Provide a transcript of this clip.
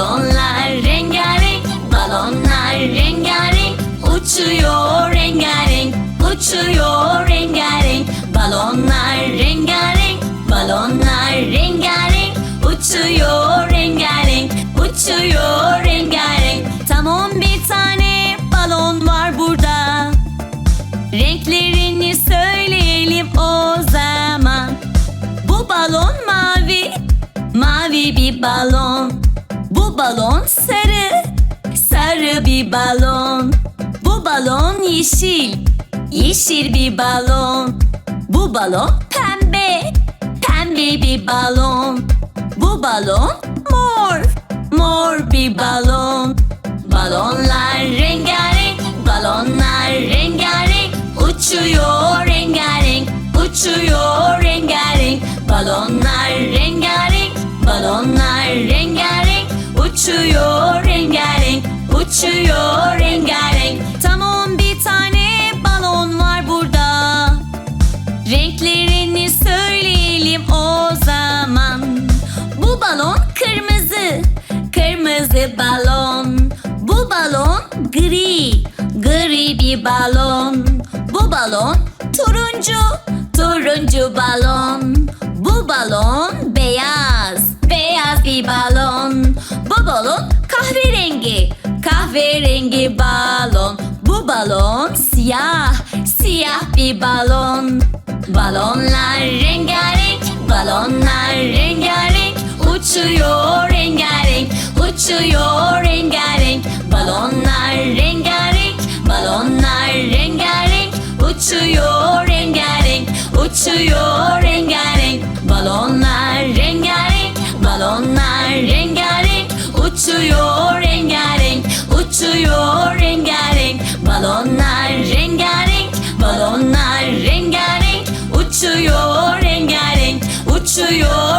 Balonlar rengarenk, balonlar rengarenk. Uçuyor rengarenk, uçuyor rengarenk. Balonlar rengarenk, balonlar rengarenk. Uçuyor rengarenk, uçuyor rengarenk. Tam on bir tane balon var burada. Renklerini söyleyelim o zaman. Bu balon mavi, mavi bir balon balon sarı, sarı bir balon. Bu balon yeşil, yeşil bir balon. Bu balon pembe, pembe bir balon. Bu balon mor, mor bir balon. Balonlar rengarenk, balonlar rengarenk. Uçuyor uçuyor rengarenk. Tam on bir tane balon var burada. Renklerini söyleyelim o zaman. Bu balon kırmızı, kırmızı balon. Bu balon gri, gri bir balon. Bu balon turuncu, turuncu balon. Bu balon beyaz kahverengi balon. Bu balon siyah, siyah bir balon. Balonlar rengarenk, balonlar rengarenk. Uçuyor rengarenk, uçuyor rengarenk. Balonlar rengarenk, balonlar rengarenk. Uçuyor rengarenk, uçuyor rengarenk. Balonlar balonlar